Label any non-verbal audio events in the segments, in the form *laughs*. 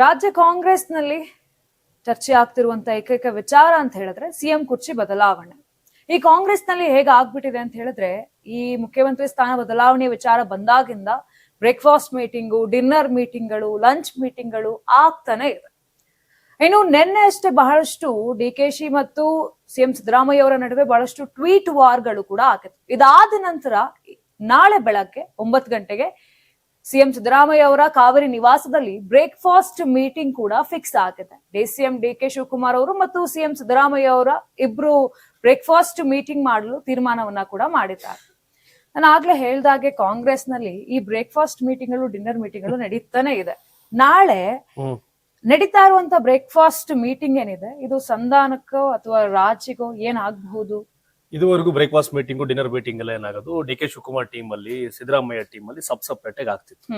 ರಾಜ್ಯ ಕಾಂಗ್ರೆಸ್ನಲ್ಲಿ ಚರ್ಚೆ ಆಗ್ತಿರುವಂತ ಏಕೈಕ ವಿಚಾರ ಅಂತ ಹೇಳಿದ್ರೆ ಸಿಎಂ ಕುರ್ಚಿ ಬದಲಾವಣೆ. ಈ ಕಾಂಗ್ರೆಸ್ನಲ್ಲಿ ಹೇಗೆ ಆಗ್ಬಿಟ್ಟಿದೆ ಅಂತ ಹೇಳಿದ್ರೆ ಈ ಮುಖ್ಯಮಂತ್ರಿ ಸ್ಥಾನ ಬದಲಾವಣೆ ವಿಚಾರ ಬಂದಾಗಿಂದ ಬ್ರೇಕ್ಫಾಸ್ಟ್ ಮೀಟಿಂಗು, ಡಿನ್ನರ್ ಮೀಟಿಂಗ್ಗಳು, ಲಂಚ್ ಮೀಟಿಂಗ್ಗಳು ಆಗ್ತಾನೆ ಇದೆ. ಇನ್ನು ನಿನ್ನೆ ಅಷ್ಟೇ ಬಹಳಷ್ಟು ಡಿ ಕೆ ಶಿ ಮತ್ತು ಸಿಎಂ ಸಿದ್ದರಾಮಯ್ಯ ಅವರ ನಡುವೆ ಬಹಳಷ್ಟು ಟ್ವೀಟ್ ವಾರ್ಗಳು ಕೂಡ ಆಗಿತ್ತು ಇದಾದ ನಂತರ ನಾಳೆ ಬೆಳಗ್ಗೆ ಒಂಬತ್ತು ಗಂಟೆಗೆ ಸಿಎಂ ಸಿದ್ದರಾಮಯ್ಯ ಅವರ ಕಾವೇರಿ ನಿವಾಸದಲ್ಲಿ ಬ್ರೇಕ್ಫಾಸ್ಟ್ ಮೀಟಿಂಗ್ ಕೂಡ ಫಿಕ್ಸ್ ಆಗಿದೆ D CM D K Shivakumar ಅವರು ಮತ್ತು ಸಿಎಂ ಸಿದ್ದರಾಮಯ್ಯ ಅವರ ಇಬ್ರು ಬ್ರೇಕ್ಫಾಸ್ಟ್ ಮೀಟಿಂಗ್ ಮಾಡಲು ತೀರ್ಮಾನವನ್ನ ಕೂಡ ಮಾಡಿದ್ದಾರೆ. ನಾನು ಆಗ್ಲೇ ಹೇಳ್ದಾಗೆ ಕಾಂಗ್ರೆಸ್ನಲ್ಲಿ ಈ ಬ್ರೇಕ್ಫಾಸ್ಟ್ ಮೀಟಿಂಗ್ಗಳು ಡಿನ್ನರ್ ಮೀಟಿಂಗ್ಗಳು ನಡೀತಾನೆ ಇದೆ. ನಾಳೆ ನಡೀತಾ ಇರುವಂತ ಬ್ರೇಕ್ಫಾಸ್ಟ್ ಮೀಟಿಂಗ್ ಏನಿದೆ? ಇದು ಸಂಧಾನಕ್ಕೋ ಅಥವಾ ರಾಜ್ಯಗೋ ಏನಾಗಬಹುದು? ಇದುವರೆಗೂ ಬ್ರೇಕ್ಫಾಸ್ಟ್ ಮೀಟಿಂಗು ಡಿನ್ನರ್ ಮೀಟಿಂಗ್ ಎಲ್ಲ ಏನಾಗೋದು ಡಿ ಕೆ ಶಿವಕುಮಾರ್ ಟೀಮ್ ಅಲ್ಲಿ ಸಿದ್ದರಾಮಯ್ಯ ಟೀಮ್ ಅಲ್ಲಿ ಸಬ್ ಸಪ್ರೇಟ್ ಆಗಿ ಆಗ್ತಿತ್ತು.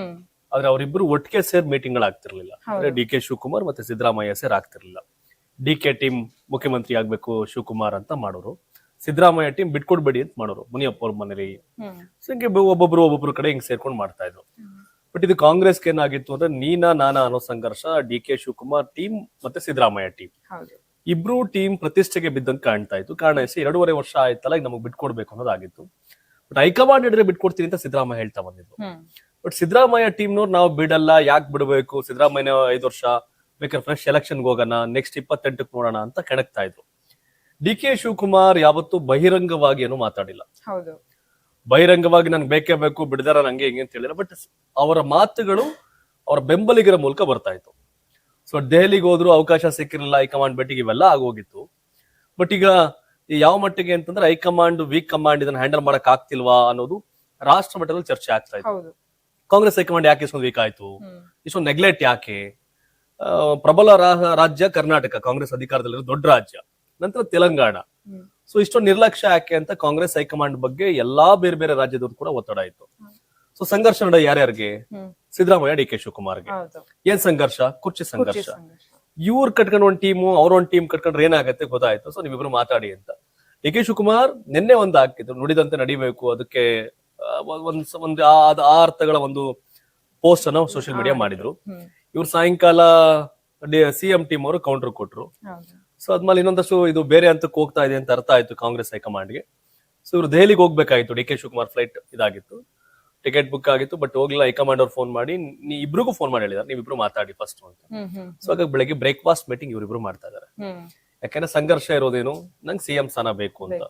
ಆದ್ರೆ ಅವರಿಬ್ರು ಒಟ್ಟಿಗೆ ಸೇರ್ ಮೀಟಿಂಗ್ಗಳು ಆಗ್ತಿರ್ಲಿಲ್ಲ. ಅಂದ್ರೆ ಡಿ ಕೆ ಶಿವಕುಮಾರ್ ಮತ್ತೆ ಸಿದ್ದರಾಮಯ್ಯ ಸೇರ್ ಆಗ್ತಿರ್ಲಿಲ್ಲ. ಡಿ ಕೆ ಟೀಮ್ ಮುಖ್ಯಮಂತ್ರಿ ಆಗ್ಬೇಕು ಶಿವಕುಮಾರ್ ಅಂತ ಮಾಡೋರು. ಸಿದ್ದರಾಮಯ್ಯ ಟೀಮ್ ಬಿಟ್ಕೊಡ್ಬೇಡಿ ಅಂತ ಮಾಡೋರು ಮುನಿಯಪ್ಪ ಅವ್ರ ಮನೇಲಿ. ಸಂಖ್ಯೆ ಒಬ್ಬೊಬ್ರು ಒಬ್ಬೊಬ್ರು ಕಡೆ ಹಿಂಗ್ ಸೇರ್ಕೊಂಡು ಮಾಡ್ತಾ ಇದ್ರು. ಬಟ್ ಇದು ಕಾಂಗ್ರೆಸ್ಗೆ ಏನಾಗಿತ್ತು ಅಂದ್ರೆ ನೀನಾ ನಾನಾ ಅನ್ನೋ ಸಂಘರ್ಷ ಡಿ ಕೆ ಶಿವಕುಮಾರ್ ಟೀಮ್ ಮತ್ತೆ ಸಿದ್ದರಾಮಯ್ಯ ಟೀಮ್ ಇಬ್ರು ಟೀಮ್ ಪ್ರತಿಷ್ಠೆಗೆ ಬಿದ್ದಂಗೆ ಕಾಣ್ತಾ ಇತ್ತು. ಕಾರಣ ಎಸ್ ಎರಡೂವರೆ ವರ್ಷ ಆಯ್ತಲ್ಲ ಈಗ ನಮಗೆ ಬಿಟ್ಕೊಡ್ಬೇಕು ಅನ್ನೋದಾಗಿತ್ತು. ಬಟ್ ಹೈಕಮಾಂಡ್ ಹಿಡಿದ್ರೆ ಬಿಟ್ಕೊಡ್ತೀನಿ ಅಂತ ಸಿದ್ದರಾಮಯ್ಯ ಹೇಳ್ತಾ ಬಂದಿದ್ರು. ಬಟ್ ಸಿದ್ದರಾಮಯ್ಯ ಟೀಮ್ನವ್ರು ನಾವು ಬಿಡಲ್ಲ ಯಾಕೆ ಬಿಡಬೇಕು? ಸಿದ್ದರಾಮಯ್ಯ ಐದು ವರ್ಷ ಬೇಕಾದ್ರೆ ಫ್ರೆಶ್ ಎಲೆಕ್ಷನ್ಗೆ ಹೋಗೋಣ ನೆಕ್ಸ್ಟ್ ಇಪ್ಪತ್ತೆಂಟಕ್ಕೆ ನೋಡೋಣ ಅಂತ ಕೆಣಕ್ತಾ ಇದ್ರು. ಡಿ ಕೆ ಶಿವಕುಮಾರ್ ಯಾವತ್ತೂ ಬಹಿರಂಗವಾಗಿ ಏನು ಮಾತಾಡಿಲ್ಲ. ಬಹಿರಂಗವಾಗಿ ನನ್ಗೆ ಬೇಕೇ ಬೇಕು ಬಿಡದಾರ ನಂಗೆ ಹಿಂಗೆ ಅಂತ ಹೇಳಿಲ್ಲ. ಬಟ್ ಅವರ ಮಾತುಗಳು ಅವರ ಬೆಂಬಲಿಗರ ಮೂಲಕ ಬರ್ತಾ ಇತ್ತು. ಸೊ ದೆಹಲಿಗೆ ಹೋದ್ರು ಅವಕಾಶ ಸಿಕ್ಕಿರಲಿಲ್ಲ ಹೈಕಮಾಂಡ್ ಭೇಟಿಗೆ ಇವೆಲ್ಲ ಆಗೋಗಿತ್ತು. ಬಟ್ ಈಗ ಯಾವ ಮಟ್ಟಿಗೆ ಅಂತಂದ್ರೆ ಹೈಕಮಾಂಡ್ ವೀಕ್ ಕಮಾಂಡ್ ಇದನ್ನ ಹ್ಯಾಂಡಲ್ ಮಾಡಕ್ ಆಗ್ತಿಲ್ವಾ ಅನ್ನೋದು ರಾಷ್ಟ್ರ ಮಟ್ಟದಲ್ಲಿ ಚರ್ಚೆ ಆಗ್ತಾ ಇತ್ತು. ಕಾಂಗ್ರೆಸ್ ಹೈಕಮಾಂಡ್ ಯಾಕೆ ಇಷ್ಟೊಂದು ವೀಕ್ ಆಯ್ತು? ಇಷ್ಟೊಂದು ನೆಗ್ಲೆಕ್ಟ್ ಯಾಕೆ? ಪ್ರಬಲ ರಾಜ್ಯ ಕರ್ನಾಟಕ ಕಾಂಗ್ರೆಸ್ ಅಧಿಕಾರದಲ್ಲಿರೋ ದೊಡ್ಡ ರಾಜ್ಯ ನಂತರ ತೆಲಂಗಾಣ. ಸೊ ಇಷ್ಟೊಂದು ನಿರ್ಲಕ್ಷ್ಯ ಯಾಕೆ ಅಂತ ಕಾಂಗ್ರೆಸ್ ಹೈಕಮಾಂಡ್ ಬಗ್ಗೆ ಎಲ್ಲಾ ಬೇರೆ ಬೇರೆ ರಾಜ್ಯದವ್ರು ಕೂಡ ಒತ್ತಡ ಇತ್ತು. ಸೊ ಸಂಘರ್ಷ ನಡೆ ಯಾರ್ಯಾರಿಗೆ? ಸಿದ್ದರಾಮಯ್ಯ ಡಿ ಕೆ ಶಿವಕುಮಾರ್ಗೆ. ಏನ್ ಸಂಘರ್ಷ? ಕುರ್ಚಿ ಸಂಘರ್ಷ. ಇವ್ರ ಕಟ್ಕೊಂಡು ಒಂದ್ ಟೀಮು ಅವ್ರ ಒಂದ್ ಟೀಮ್ ಕಟ್ಕೊಂಡ್ರೆ ಏನಾಗತ್ತೆ ಗೊತ್ತಾಯ್ತು? ಸೊ ನೀವಿಬ್ರು ಮಾತಾಡಿ ಅಂತ. ಡಿ ಕೆ ಶಿವಕುಮಾರ್ ನಿನ್ನೆ ಒಂದ್ ಹಾಕಿದ್ರು. ನುಡಿದಂತೆ ನಡಿಬೇಕು. ಅದಕ್ಕೆ ಒಂದ್- ಒಂದ್ ಆ ಅರ್ಥಗಳ ಒಂದು ಪೋಸ್ಟ್ ಅನ್ನ ಸೋಷಿಯಲ್ ಮೀಡಿಯಾ ಮಾಡಿದ್ರು. ಇವ್ರು ಸಾಯಂಕಾಲ ಸಿಎಂ ಟೀಮ್ ಅವರು ಕೌಂಟರ್. ಕೊಟ್ರು ಸೊ ಅದ್ಮೇಲೆ ಇನ್ನೊಂದಷ್ಟು ಇದು ಬೇರೆ ಹಂತಕ್ಕೆ ಹೋಗ್ತಾ ಇದೆ ಅಂತ ಅರ್ಥ ಆಯ್ತು ಕಾಂಗ್ರೆಸ್ ಹೈಕಮಾಂಡ್ಗೆ. ಸೊ ಇವ್ರು ದೆಹಲಿಗೆ ಹೋಗ್ಬೇಕಾಯ್ತು. ಡಿ ಕೆ ಶಿವಕುಮಾರ್ ಫ್ಲೈಟ್ ಇದಾಗಿತ್ತು. ಟಿಕೆಟ್ ಬುಕ್ ಆಗಿತ್ತು ಬಟ್ ಹೋಗ್ಲಿಲ್ಲ. ಹೈಕಮಾಂಡ್ ಅವ್ರು ಫೋನ್ ಮಾಡಿ ನೀ ಇಬ್ರಿಗೂ ಫೋನ್ ಮಾಡಿ ಹೇಳಿದಾರೆ. ನೀವಿಬ್ರು ಮಾತಾಡಿ ಫಸ್ಟ್ ಅಂತ. ಸೊ ಹಾಗಾಗಿ ಬೆಳಗ್ಗೆ ಬ್ರೇಕ್ಫಾಸ್ಟ್ ಮೀಟಿಂಗ್ ಇವರಿಬ್ರು ಮಾಡ್ತಾ ಇದಾರೆ. ಯಾಕಂದ್ರೆ ಸಂಘರ್ಷ ಇರೋದೇನು? ನಂಗೆ ಸಿಎಂ ಸ್ಥಾನ ಬೇಕು ಅಂತ.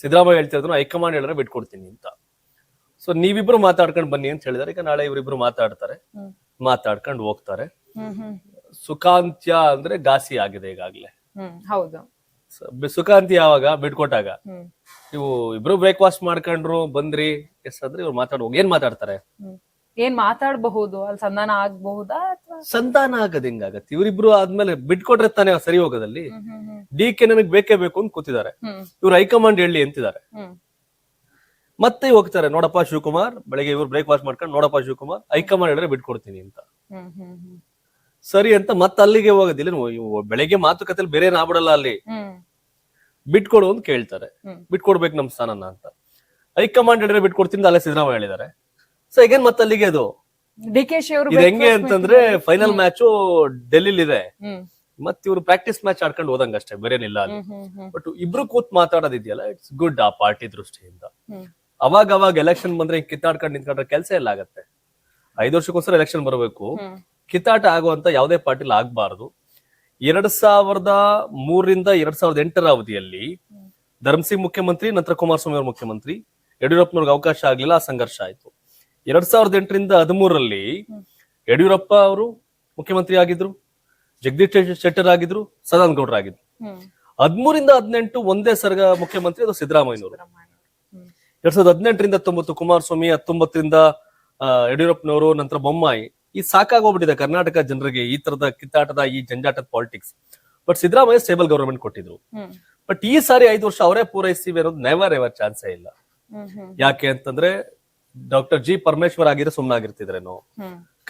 ಸಿದ್ದರಾಮಯ್ಯ ಹೇಳ್ತಿದ್ರು ಹೈಕಮಾಂಡ್ ಹೇಳಿದ್ರೆ ಬಿಟ್ಕೊಡ್ತೀನಿ ಅಂತ. ಸೊ ನೀವಿಬ್ರು ಮಾತಾಡ್ಕೊಂಡು ಬನ್ನಿ ಅಂತ ಹೇಳಿದಾರೆ. ಈಗ ನಾಳೆ ಇವರಿಬ್ರು ಮಾತಾಡ್ತಾರೆ. ಮಾತಾಡ್ಕೊಂಡು ಹೋಗ್ತಾರೆ. ಸುಖಾಂತ್ಯ ಅಂದ್ರೆ ಗಾಸಿ ಆಗಿದೆ ಈಗಾಗ್ಲೇ. ಹೌದು. ಸುಖಾಂತಿ ಯಾವಾಗ? ಬಿಟ್ಕೊಟ್ಟಾಗ? ನೀವು ಇಬ್ರು ಬ್ರೇಕ್ಫಾಸ್ಟ್ ಮಾಡ್ಕೊಂಡ್ರು ಬಂದ್ರಿ ಎಸ್ ಅಂದ್ರೆ ಇವ್ರು ಮಾತಾಡೋ ಏನ್ ಮಾತಾಡ್ತಾರೆ? ಏನ್ ಮಾತಾಡಬಹುದು? ಅಲ್ಲಿ ಸಂಧಾನ ಆಗ್ಬಹುದಾ ಅಥವಾ? ಸಂತಾನ ಆಗದ್ ಹೆಂಗಾಗತ್ತೆ ಇವರಿಬ್ರು ಆದ್ಮೇಲೆ ಬಿಟ್ಕೊಟ್ರೆ ತಾನೇ ಸರಿ ಹೋಗೋದಲ್ಲಿ? ಡಿ ಕೆ ನನಗ್ ಬೇಕೇ ಬೇಕು ಅಂತ ಕೂತಿದ್ದಾರೆ. ಇವ್ರು ಹೈಕಮಾಂಡ್ ಹೇಳಿ ಅಂತಿದ್ದಾರೆ. ಮತ್ತೆ ಹೋಗ್ತಾರೆ ನೋಡಪ್ಪ ಶಿವಕುಮಾರ್ ಬೆಳಗ್ಗೆ ಇವ್ರು ಬ್ರೇಕ್ಫಾಸ್ಟ್ ಮಾಡ್ಕೊಂಡು ನೋಡಪ್ಪ ಶಿವಕುಮಾರ್ ಹೈಕಮಾಂಡ್ ಹೇಳಿದ್ರೆ ಬಿಟ್ಕೊಡ್ತೀನಿ ಅಂತ. ಸರಿ ಅಂತ ಮತ್ತೆ ಅಲ್ಲಿಗೆ ಹೋಗೋದಿಲ್ಲ. ನೀವು ಮಾತುಕತೆ ಬೆಳಗ್ಗೆ ಮಾತುಕತೆಲಿ ಬೇರೆ ಆಗ್ಬಿಡಲ್ಲ ಅಲ್ಲಿ. ಬಿಟ್ಕೊಡು ಅಂತ ಕೇಳ್ತಾರೆ. ಬಿಟ್ಕೊಡ್ಬೇಕು ನಮ್ ಸ್ಥಾನನ ಅಂತ. ಹೈಕಮಾಂಡ್ ಹೇಳಿದ್ರೆ ಬಿಟ್ಕೊಡ್ತೀನಿ ಅಲ್ಲೇ ಸಿದ್ದರಾಮಯ್ಯ ಹೇಳಿದ್ದಾರೆ. ಸೊ ಈಗೇನ್ ಮತ್ತೆ ಅಲ್ಲಿಗೆ ಅದು. ಡಿ ಕೆ ಶಿ ಅವರು ಇದು ಹೆಂಗೆ ಅಂತಂದ್ರೆ ಫೈನಲ್ ಮ್ಯಾಚು ಡೆಲ್ಲಿಲಿ ಇದೆ ಮತ್ತೆ ಮತ್ ಇವ್ರು ಪ್ರಾಕ್ಟೀಸ್ ಮ್ಯಾಚ್ ಆಡ್ಕೊಂಡು ಹೋದಂಗ ಅಷ್ಟೇ ಬೇರೇನಿಲ್ಲ ಅಲ್ಲಿ. ಬಟ್ ಇಬ್ರು ಕೂತ್ ಮಾತಾಡೋದಿದೆಯಲ್ಲ ಇಟ್ಸ್ ಗುಡ್ ಆ ಪಾರ್ಟಿ ದೃಷ್ಟಿಯಿಂದ. ಅವಾಗ ಅವಾಗ ಎಲೆಕ್ಷನ್ ಬಂದ್ರೆ ಕಿತ್ತಾಡ್ಕೊಂಡು ನಿಂತ್ಕೊಂಡ್ರೆ ಕೆಲಸ ಎಲ್ಲ ಆಗತ್ತೆ. ಐದು ವರ್ಷಕ್ಕೋಸ್ಕರ ಎಲೆಕ್ಷನ್ ಬರಬೇಕು. ಕಿತ್ತಾಟ ಆಗುವಂತ ಯಾವುದೇ ಪಾರ್ಟಿಲಿ ಆಗ್ಬಾರ್ದು. ಎರಡ್ ಸಾವಿರದ ಮೂರರಿಂದ ಎರಡ್ ಸಾವಿರದ ಎಂಟರ ಅವಧಿಯಲ್ಲಿ ಧರ್ಮಸಿಂಗ್ ಮುಖ್ಯಮಂತ್ರಿ ನಂತರ ಕುಮಾರಸ್ವಾಮಿ ಅವರು ಮುಖ್ಯಮಂತ್ರಿ ಯಡಿಯೂರಪ್ಪನವ್ರಿಗೆ ಅವಕಾಶ ಆಗ್ಲಿಲ್ಲ ಆ ಸಂಘರ್ಷ ಆಯ್ತು. ಎರಡ್ ಸಾವಿರದ ಎಂಟರಿಂದ ಹದಿಮೂರರಲ್ಲಿ ಯಡಿಯೂರಪ್ಪ ಅವರು ಮುಖ್ಯಮಂತ್ರಿ ಆಗಿದ್ರು ಜಗದೀಶ್ ಶೆಟ್ಟರ್ ಆಗಿದ್ರು ಸದಾನಂದ ಗೌಡ್ರ ಆಗಿದ್ರು. ಹದಿಮೂರಿಂದ ಹದಿನೆಂಟು ಒಂದೇ ಸರ್ಗ ಮುಖ್ಯಮಂತ್ರಿ ಅದು ಸಿದ್ದರಾಮಯ್ಯನವರು. ಎರಡ್ ಸಾವಿರದ ಹದಿನೆಂಟರಿಂದ ಹತ್ತೊಂಬತ್ತು ಕುಮಾರಸ್ವಾಮಿ ಹತ್ತೊಂಬತ್ತರಿಂದ ಯಡಿಯೂರಪ್ಪನವರು ನಂತರ ಬೊಮ್ಮಾಯಿ ಈ ಸಾಕಾಗೋಗ್ಬಿಟ್ಟಿದೆ ಕರ್ನಾಟಕ ಜನರಿಗೆ ಈ ತರದ ಕಿತ್ತಾಟದ ಈ ಜಂಜಾಟದ politics but Siddaramaiah stable government ಕೊಟ್ಟಿದ್ರು. ಬಟ್ ಈ ಸಾರಿ ಐದು ವರ್ಷ ಅವರೇ ಪೂರೈಸ್ತೀವಿ ಅನ್ನೋದು ನೆವರ್ ಎವರ್ ಚಾನ್ಸೇ ಇಲ್ಲ. ಯಾಕೆ ಅಂತಂದ್ರೆ ಡಾಕ್ಟರ್ ಜಿ ಪರಮೇಶ್ವರ್ ಆಗಿದ್ರೆ ಸುಮ್ನಾಗಿರ್ತಿದ್ರೇನೋ?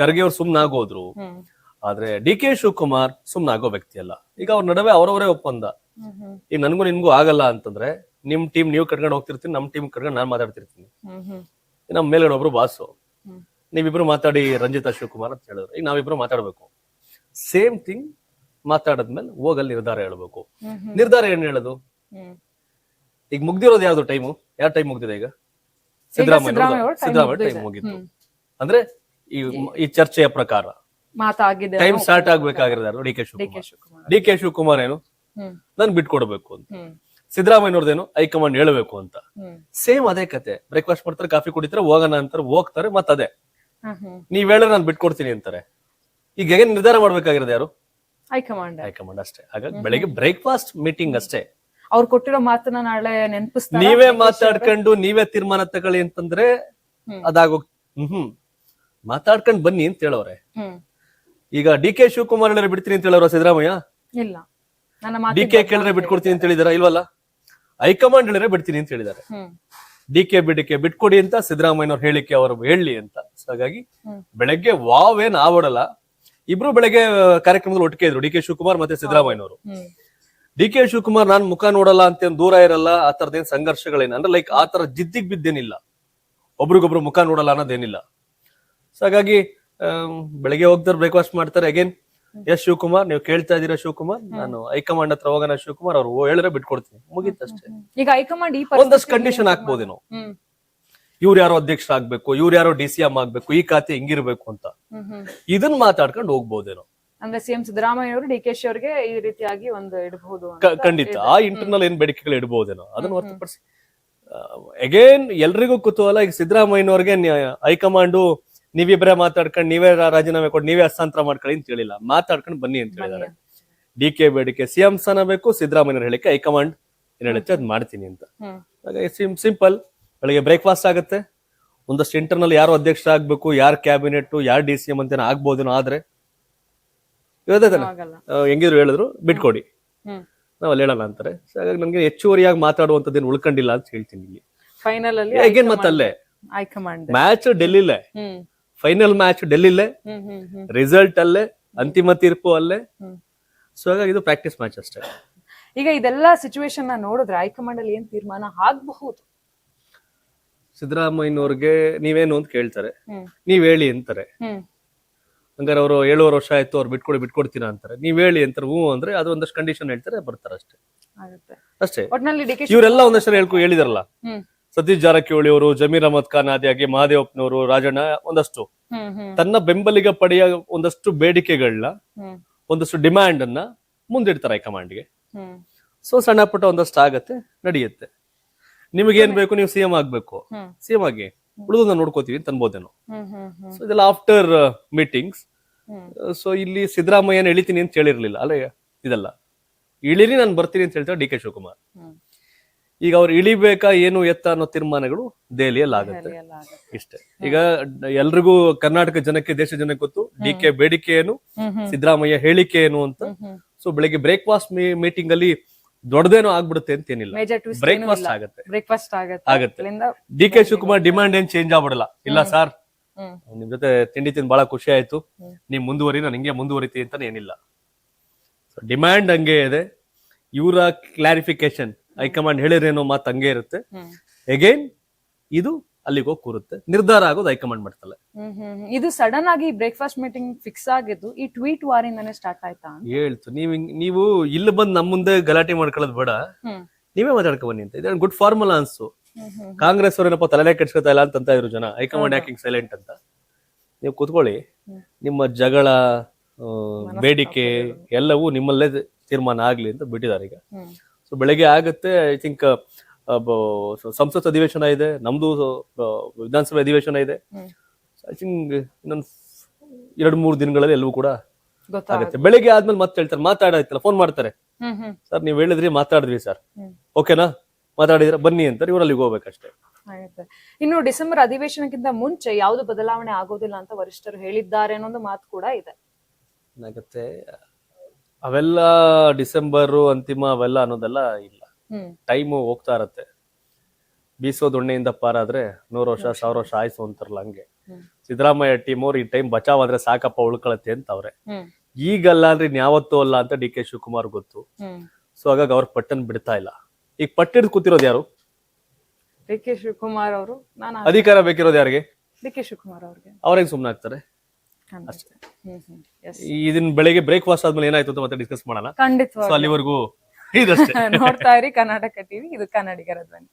ಖರ್ಗೆ ಅವ್ರು ಸುಮ್ನಾಗೋದ್ರು. ಆಗೋದ್ರು ಆದ್ರೆ ಡಿ ಕೆ ಶಿವಕುಮಾರ್ ಸುಮ್ನಾಗೋ ವ್ಯಕ್ತಿ ಅಲ್ಲ. ಈಗ ಅವ್ರ ನಡುವೆ ಅವರವರೇ ಒಪ್ಪಂದ. ಈಗ ನನ್ಗೂ ನಿನ್ಗೂ ಆಗಲ್ಲ ಅಂತಂದ್ರೆ ನಿಮ್ ಟೀಮ್ ನೀವು ಕಟ್ಕೊಂಡು ಹೋಗ್ತಿರ್ತೀನಿ ನಮ್ ಟೀಮ್ ಕಟ್ಕೊಂಡು ನಾನ್ ಮಾತಾಡ್ತಿರ್ತೀನಿ. ನಮ್ ನಮ್ಮ ಮೇಲ್ಗಡೆ ಒಬ್ರು ಬಾಸು ನೀವಿಬ್ರು ಮಾತಾಡಿ ರಂಜಿತಾ ಶಿವಕುಮಾರ್ ಅಂತ ಹೇಳಿದ್ರು. ಈಗ ನಾವಿಬ್ರು ಮಾತಾಡ್ಬೇಕು. ಸೇಮ್ ಥಿಂಗ್ ಮಾತಾಡದ್ಮೇಲೆ ಹೋಗಲ್ಲಿ ನಿರ್ಧಾರ ಹೇಳ್ಬೇಕು. ನಿರ್ಧಾರ ಏನ್ ಹೇಳೋದು? ಈಗ ಮುಗ್ದಿರೋದು ಯಾವ್ದು ಟೈಮು? ಯಾವ ಟೈಮ್ ಮುಗ್ದಿದೆ ಈಗ? ಸಿದ್ದರಾಮಯ್ಯ ಸಿದ್ದರಾಮಯ್ಯ ಟೈಮ್. ಮುಗಿತ್ತು ಅಂದ್ರೆ ಈ ಈ ಚರ್ಚೆಯ ಪ್ರಕಾರ. Time start ಆಗ್ಬೇಕಾಗಿರೋದು D K Shivakumar. D K Shivakumar. ಏನು? ನನ್ ಬಿಟ್ಕೊಡ್ಬೇಕು ಅಂತ. ಸಿದ್ದರಾಮಯ್ಯನವ್ರದೇನು? ಹೈಕಮಾಂಡ್ ಹೇಳಬೇಕು ಅಂತ. ಸೇಮ್ ಅದೇ ಕತೆ. ಬ್ರೇಕ್ಫಾಸ್ಟ್ ಮಾಡ್ತಾರೆ ಕಾಫಿ ಕುಡಿತಾರೆ ಹೋಗೋಣ ಅಂತಾರೆ ಹೋಗ್ತಾರೆ ಮತ್ತದೇ. ನೀವ್ ಹೇಳಿದ್ರೆ ನಾನು ಬಿಟ್ಕೊಡ್ತೀನಿ ಅಂತಾರೆ. ಈಗ ಹೇಗೆ ನಿರ್ಧಾರ ಮಾಡ್ಬೇಕಾಗಿರೋದು ಯಾರು? ಹೈಕಮಾಂಡ್. ಹೈಕಮಾಂಡ್ ಅಷ್ಟೇ. ಹಾಗಾಗಿ ಬೆಳಿಗ್ಗೆ ಬ್ರೇಕ್ಫಾಸ್ಟ್ ಮೀಟಿಂಗ್ ಅಷ್ಟೇ. ಅವ್ರು ಕೊಟ್ಟಿರೋ ಮಾತನ್ನ ನಾಳೆ ನೆನಪಿಸ್ತಾರೆ? ನೀವೇ ಮಾತಾಡ್ಕೊಂಡು ನೀವೇ ತೀರ್ಮಾನ ತಗೊಳ್ಳಿ ಅಂತಂದ್ರೆ ಅದಾಗೋ ಹ್ಮ್ ಮಾತಾಡ್ಕೊಂಡ್ ಬನ್ನಿ ಅಂತ ಹೇಳೋರೆ ಈಗ ಡಿ ಕೆ ಶಿವಕುಮಾರ್ ಹೇಳಿದ್ರೆ ಬಿಡ್ತೀನಿ ಅಂತ ಹೇಳೋರು ಸಿದ್ದರಾಮಯ್ಯ? ಇಲ್ಲ. ಡಿ ಕೆ ಕೇಳಿದ್ರೆ ಬಿಟ್ಕೊಡ್ತೀನಿ ಅಂತ ಹೇಳಿದಾರ? ಇಲ್ವಲ್ಲ? ಹೈಕಮಾಂಡ್ ಹೇಳಿದ್ರೆ ಬಿಡ್ತೀನಿ ಅಂತ ಹೇಳಿದ್ದಾರೆ ಡಿ ಕೆ ಬಿಡಿಕೆ ಬಿಟ್ಕೊಡಿ ಅಂತ ಸಿದ್ದರಾಮಯ್ಯನವ್ರ ಹೇಳಿಕೆ ಅವರು ಹೇಳಿ ಅಂತ. ಹಾಗಾಗಿ. ಬೆಳಗ್ಗೆ ವಾವ್ ಏನ್ ಆವಡಲ್ಲ ಇಬ್ರು ಬೆಳಗ್ಗೆ ಕಾರ್ಯಕ್ರಮದಲ್ಲಿ ಒಟ್ಟಿಗೆ ಇದ್ರು. ಡಿ ಕೆ ಶಿವಕುಮಾರ್ ಮತ್ತೆ ಸಿದ್ದರಾಮಯ್ಯನವರು. ಡಿಕೆ ಡಿ ಕೆ ಶಿವಕುಮಾರ್ ನಾನ್ ಮುಖ ನೋಡಲ್ಲ ಅಂತ ದೂರ ಇರಲ್ಲ ಆ ತರದೇನ್ ಸಂಘರ್ಷಗಳೇನ? ಅಂದ್ರೆ ಲೈಕ್ ಆ ತರ ಜಿದ್ದಿಗ್ ಬಿದ್ದೇನಿಲ್ಲ. ಒಬ್ರಿಗೊಬ್ರು ಮುಖ ನೋಡಲ್ಲ ಅನ್ನೋದೇನಿಲ್ಲ. ಸೊ ಹಾಗಾಗಿ ಬೆಳಗ್ಗೆ ಹೋಗ್ತಾರೆ ಬ್ರೇಕ್ಫಾಸ್ಟ್ ಮಾಡ್ತಾರೆ. ಅಗೇನ್ ಎಸ್ ಶಿವಕುಮಾರ್ ನೀವು ಕೇಳ್ತಾ ಇದೀರಾ ಶಿವಕುಮಾರ್? ನಾನು ಹೈಕಮಾಂಡ್ ಹತ್ರ ಹೋಗೋಣ ಶಿವಕುಮಾರ್ ಅವ್ರು ಹೇಳಿದ್ರೆ ಬಿಟ್ಕೊಡ್ತೀನಿ. ಮುಗೀತಷ್ಟೇ ಈಗ ಹೈಕಮಾಂಡ್ ಈ ಒಂದಷ್ಟು ಕಂಡೀಷನ್ ಹಾಕ್ಬೋದೇನೋ. ನಾವು ಇವ್ರು ಯಾರೋ ಅಧ್ಯಕ್ಷರಾಗ್ಬೇಕು ಇವ್ರು ಯಾರೋ ಡಿ ಸಿ ಎಂ ಆಗ್ಬೇಕು ಈ ಖಾತೆ ಹಿಂಗಿರ್ಬೇಕು ಅಂತ. ಇದನ್ನ ಮಾತಾಡ್ಕೊಂಡು ಹೋಗ್ಬೋದೇನೋ. ಅಂದ್ರೆ ಸಿಎಂ ಸಿದ್ದರಾಮಯ್ಯ ಅವರು ಡಿ ಕೆ ಶಿ ಅವರಿಗೆ ಈ ರೀತಿಯಾಗಿ ಒಂದು ಇಡಬಹುದು ಖಂಡಿತ. ಆ ಇಂಟರ್ನಲ್ ಏನ್ ಬೇಡಿಕೆಗಳು ಇಡಬಹುದೇನೋ ಅದನ್ನ ಹೊರತುಪಡಿಸಿ ಅಗೇನ್ ಎಲ್ರಿಗೂ ಕುತೂಹಲ ಈಗ ಸಿದ್ದರಾಮಯ್ಯನವ್ರಿಗೆ ಹೈಕಮಾಂಡು ನೀವಿಬ್ಬರೇ ಮಾತಾಡ್ಕೊಂಡು ನೀವೇ ರಾಜೀನಾಮೆ ಕೊಟ್ಟು ನೀವೇ ಹಸ್ತಾಂತರ ಮಾಡ್ಕೊಳ್ಳಿ ಅಂತ ಹೇಳಿಲ್ಲ. ಮಾತಾಡ್ಕೊಂಡು ಬನ್ನಿ ಅಂತ ಹೇಳಿದ್ದಾರೆ. ಡಿ ಕೆ ಬೇಡಿಕೆ ಸಿಎಂ ಸ್ಥಾನ ಬೇಕು ಸಿದ್ದರಾಮಯ್ಯ ಹೇಳಿಕೆ ಹೈಕಮಾಂಡ್ ಏನ್ ಹೇಳುತ್ತೆ ಅದ್ ಮಾಡ್ತೀನಿ ಅಂತ. ಹಾಗಾಗಿ ಸಿಂಪಲ್. ಬೆಳಿಗ್ಗೆ ಬ್ರೇಕ್ಫಾಸ್ಟ್ ಆಗುತ್ತೆ. ಒಂದಷ್ಟು ಇಂಟರ್ನಲ್ ಯಾರು ಅಧ್ಯಕ್ಷ ಆಗ್ಬೇಕು ಯಾರು ಕ್ಯಾಬಿನೆಟ್ ಯಾರು ಡಿ ಸಿ ಎಂ ಅಂತ ಆಗ್ಬೋದೇನೋ ಆದ್ರೆ. ಹೆಂಗಿದ್ರು ಹೇಳಿದ್ರು ಬಿಟ್ಕೊಡಿ. ನಾವ್ ಅಲ್ಲಿ ಹೇಳಲ್ಲ ಅಂತಾರೆ. ಹಾಗಾಗಿ ನಮ್ಗೆ ಹೆಚ್ಚುವರಿಯಾಗಿ ಮಾತಾಡುವಂತದ್ದೇನು ಉಳ್ಕೊಂಡಿಲ್ಲ ಅಂತ ಹೇಳ್ತೀನಿ ಇಲ್ಲಿ. ಫೈನಲ್ ಅಲ್ಲಿ ಮತ್ತಲ್ಲೇ? High command. ಮ್ಯಾಚ್ ಡೆಲ್ಲಿಲೇ ಹ್ಮ್. ಫೈನಲ್ ಮ್ಯಾಚ್ ಡೆಲ್ಲಿಲೇ ಹ್ಮ್ ರಿಸಲ್ಟ್ ಅಲ್ಲೇ ಅಂತಿಮ ತೀರ್ಪು ಅಲ್ಲೇ. ಸೊ ಹಾಗಾಗಿ ಇದು ಪ್ರಾಕ್ಟೀಸ್ ಮ್ಯಾಚ್ ಅಷ್ಟೇ. ಈಗ ಇದೆಲ್ಲ ಸಿಚುವೇಶನ್ನ ನೋಡಿದ್ರೆ ಹೈಕಮಾಂಡ್ ಅಲ್ಲಿ ಏನ್ ತೀರ್ಮಾನ ಆಗಬಹುದು? ಸಿದ್ದರಾಮಯ್ಯನವ್ರಿಗೆ ನೀವೇನು ಅಂತ ಕೇಳ್ತಾರೆ. ನೀವ್ ಹೇಳಿ ಅಂತಾರೆ. ಹಂಗಾರೆ ಅವರು ಏಳುವರೆ ವರ್ಷ ಆಯ್ತು ಅವ್ರು ಬಿಟ್ಕೊಡಿ ಬಿಟ್ಕೊಡ್ತೀರಾ ಅಂತಾರೆ. ನೀವ್ ಹೇಳಿ ಅಂತಾರೆ ಹ್ಞೂ ಅಂದ್ರೆ ಅದು ಒಂದಷ್ಟು ಕಂಡೀಷನ್ ಹೇಳ್ತಾರೆ ಬರ್ತಾರೆ ಅಷ್ಟೇ. ಅಷ್ಟೇ. ಇವರೆಲ್ಲ ಒಂದಷ್ಟು ಹೇಳ್ಕೊ ಹೇಳಿದಾರಲ್ಲ. ಸತೀಶ್ ಜಾರಕಿಹೊಳಿ ಅವರು ಜಮೀರ್ ಅಹಮದ್ ಖಾನ್ ಆದಿಯಾಗಿ ಮಹಾದೇವಪ್ಪನವರು ರಾಜಣ್ಣ ಒಂದಷ್ಟು. ತನ್ನ ಬೆಂಬಲಿಗ ಪಡೆಯ ಒಂದಷ್ಟು ಬೇಡಿಕೆಗಳನ್ನ ಒಂದಷ್ಟು ಡಿಮ್ಯಾಂಡ್ ಅನ್ನ ಮುಂದಿಡ್ತಾರೆ ಹೈಕಮಾಂಡ್ಗೆ. ಗೆ ಸೊ ಸಣ್ಣ ಪುಟ್ಟ ಒಂದಷ್ಟು ಆಗತ್ತೆ ನಡೆಯುತ್ತೆ. ನಿಮಗೇನ್ ಬೇಕು ನೀವು ಸಿಎಂ ಆಗ್ಬೇಕು. ಸಿಎಂ ಆಗಿ ಉಳಿದನ್ನ ನೋಡ್ಕೋತೀವಿ ಅಂತ ಅನ್ಬೋದೇನೋ. ಹ್ಮ್ ಸೊ ಇದೆಲ್ಲ ಆಫ್ಟರ್ ಮೀಟಿಂಗ್ಸ್ ಸೊ ಇಲ್ಲಿ ಸಿದ್ದರಾಮಯ್ಯನ ಎಳಿತೀನಿ ಅಂತ ಹೇಳಿರ್ಲಿಲ್ಲ. ಅಲ್ಲ ಇದಲ್ಲ. ಇಳಿರಿ ನಾನು ಬರ್ತೀನಿ ಅಂತ ಹೇಳ್ತಾರೆ ಡಿ ಕೆ ಶಿವಕುಮಾರ್. ಈಗ ಅವ್ರು ಇಳಿಬೇಕಾ ಏನು ಎತ್ತ ಅನ್ನೋ ತೀರ್ಮಾನಗಳು ದೆಹಲಿಯಲ್ಲಿ ಆಗುತ್ತೆ. ಇಷ್ಟೇ. ಈಗ ಎಲ್ರಿಗೂ ಕರ್ನಾಟಕ ಜನಕ್ಕೆ ದೇಶ ಜನಕ್ಕೆ ಗೊತ್ತು ಡಿ ಕೆ ಬೇಡಿಕೆ ಏನು ಸಿದ್ದರಾಮಯ್ಯ ಹೇಳಿಕೆ ಏನು ಅಂತ ಸೊ ಬೆಳಿಗ್ಗೆ ಬ್ರೇಕ್ಫಾಸ್ಟ್ ಮೀಟಿಂಗ್ ಅಲ್ಲಿ ದೊಡ್ಡದೇನೋ ಆಗ್ಬಿಡುತ್ತೆ ಅಂತ ಏನಿಲ್ಲ ಬ್ರೇಕ್ಫಾಸ್ಟ್ ಆಗುತ್ತೆ. ಬ್ರೇಕ್ಫಾಸ್ಟ್ ಆಗುತ್ತೆ. ಡಿ ಕೆ ಶಿವಕುಮಾರ್ ಡಿಮಾಂಡ್ ಏನ್ ಚೇಂಜ್ ಆಗ್ಬಿಡಲ್ಲ. ಇಲ್ಲ ಸರ್ ನಿಮ್ ಜೊತೆ ತಿಂಡಿ ತಿಂದು ಬಹಳ ಖುಷಿ ಆಯ್ತು. ನೀವ್ ಮುಂದುವರಿ ನಾನು ಹಿಂಗೆ ಮುಂದುವರಿತಿ ಅಂತ ಏನಿಲ್ಲ ಡಿಮ್ಯಾಂಡ್ ಹಂಗೆ ಇದೆ. ಇವರ ಕ್ಲಾರಿಫಿಕೇಶನ್ ಹೈಕಮಾಂಡ್ ಹೇಳಿರೇನೋ ಮಾತು ಹಂಗೆ ಇರುತ್ತೆ. ಎಗೇನ್ ಇದು ಅಲ್ಲಿಗೆ ಹೋಗಿ ಕೂರುತ್ತೆ. ನಿರ್ಧಾರ ಆಗೋದು ಹೈಕಮಾಂಡ್ ಮಾಡ್ತಲ್ಲ. ಇದು ಸಡನ್ ಆಗಿ ಬ್ರೇಕ್ಫಾಸ್ಟ್ ಮೀಟಿಂಗ್ ಫಿಕ್ಸ್ ಆಗಿದ್ದು ಈ ಟ್ವೀಟ್ ವಾರಿಂದಾನೇ ಸ್ಟಾರ್ಟ್ ಆಯ್ತಾ? ಹೇಳ್ತು. ನೀವು ನೀವು ಇಲ್ಲಿ ಬಂದು ನಮ್ಮ ಮುಂದೆ ಗಲಾಟೆ ಮಾಡ್ಕೊಳ್ಳೋದು ಬೇಡ. ನೀವೇ ಮಾತಾಡ್ಕೊ ಬನ್ನಿ ಅಂತ. ಇದೊಂದು ಗುಡ್ ಫಾರ್ಮುಲಾ ಅನ್ಸು. ಕಾಂಗ್ರೆಸ್ ಅವರೇನಪ್ಪ ತಲೆನೇ ಕೆಡ್ಸ್ಕೊತಾ ಇಲ್ಲ ಅಂತ ಇದ್ರು ಜನ. ಹೈಕಮಾಂಡ್ ಯಾಕಿಂಗ್ ಸೈಲೆಂಟ್ ಅಂತ? ನೀವು ಕೂತ್ಕೊಳ್ಳಿ. ನಿಮ್ಮ ಜಗಳ ಬೇಡಿಕೆ ಎಲ್ಲವೂ ನಿಮ್ಮಲ್ಲೇ ತೀರ್ಮಾನ ಆಗ್ಲಿ ಅಂತ ಬಿಟ್ಟಿದ್ದಾರೆ ಈಗ. ಸೊ ಬೆಳಗ್ಗೆ ಆಗುತ್ತೆ ಐ ಥಿಂಕ್ ಸಂಸತ್ ಅಧಿವೇಶನ ಇದೆ ನಮ್ದು ಆ, ವಿಧಾನಸಭೆ ಅಧಿವೇಶನ ಇದೆ. ಐ ಥಿಂಕ್ ಇನ್ನೊಂದು ಎರಡು ಮೂರು ದಿನಗಳಲ್ಲಿ ಎಲ್ಲವೂ ಕೂಡ ಆಗುತ್ತೆ. ಬೆಳಿಗ್ಗೆ ಆದ್ಮೇಲೆ ಮತ್ತೆ ಹೇಳ್ತಾರೆ ಮಾತಾಡಾಯ್ತಲ್ಲ ಫೋನ್ ಮಾಡ್ತಾರೆ. ಸರ್ ನೀವು ಹೇಳಿದ್ರಿ ಮಾತಾಡಿದ್ವಿ ಸರ್ ಓಕೆನಾ ಮಾತಾಡಿದ್ರೆ ಬನ್ನಿ ಅಂತಾರೆ ಇವ್ರು ಅಲ್ಲಿಗೆ ಹೋಗ್ಬೇಕಷ್ಟೇ. ಇನ್ನು ಡಿಸೆಂಬರ್ ಅಧಿವೇಶನಕ್ಕಿಂತ ಮುಂಚೆ ಯಾವುದು ಬದಲಾವಣೆ ಆಗೋದಿಲ್ಲ ಅಂತ ವರಿಷ್ಠರು ಹೇಳಿದ್ದಾರೆ ಅನ್ನೋದು ಮಾತು ಕೂಡ ಇದೆ. ಏನಾಗುತ್ತೆ ಅವೆಲ್ಲ ಡಿಸೆಂಬರ್ ಅಂತಿಮ ಅವೆಲ್ಲ ಅನ್ನೋದೆಲ್ಲ ಇಲ್ಲ. ಟೈಮು ಹೋಗ್ತಾ ಇರತ್ತೆ. ಬೀಸೋ ದೊಣ್ಣೆಯಿಂದ ಪಾರಾದ್ರೆ ನೂರು ವರ್ಷ ಸಾವಿರ ವರ್ಷ ಆಯ್ಸು ಅಂತಾರಲ್ಲ ಹಂಗೆ. ಸಿದ್ದರಾಮಯ್ಯ ಟೀಮ್ ಅವ್ರು ಈ ಟೈಮ್ ಬಚಾವ್ ಆದ್ರೆ ಸಾಕಪ್ಪ ಉಳ್ಕೊಳತ್ತೆ ಅಂತ ಅವ್ರೆ ಈಗಲ್ಲ ಅಂದ್ರೆ ಇನ್ಯಾವತ್ತೂ ಅಲ್ಲ ಅಂತ ಡಿ ಕೆ ಶಿವಕುಮಾರ್ ಗೊತ್ತು. ಸೊ ಹಾಗಾಗಿ ಅವ್ರ ಪಟ್ಟನ್ ಬಿಡ್ತಾ ಇಲ್ಲ. ಈಗ ಪಟ್ಟಿಡ್ ಕೂತಿರೋದು ಯಾರು? ಡಿ ಕೆ ಶಿವಕುಮಾರ್ ಅವರು? ನಾನು ಅಧಿಕಾರ ಬೇಕಿರೋದು ಯಾರಿಗೆ? ಡಿ ಕೆ ಶಿವಕುಮಾರ್ ಅವ್ರಿಗೆ. ಅವ್ರೇನ್ ಸುಮ್ನೆ ಖಂಡಿತ. Yes. ಇದನ್ನ ಬೆಳಿಗ್ಗೆ ಬ್ರೇಕ್ಫಾಸ್ಟ್ ಆದ್ಮೇಲೆ ಏನಾಯ್ತು ಅಂತ ಮತ್ತೆ ಡಿಸ್ಕಸ್ ಮಾಡೋಣ? ಸೊ ಖಂಡಿತವಾಗಿ ಅಲ್ಲಿವರೆಗೂ ಇದಷ್ಟೇ. *laughs* ನೋಡ್ತಾ ಇರಿ ಕರ್ನಾಟಕ ಟಿವಿ ಇದು ಕನ್ನಡಿಗರ ಧ್ವನಿ.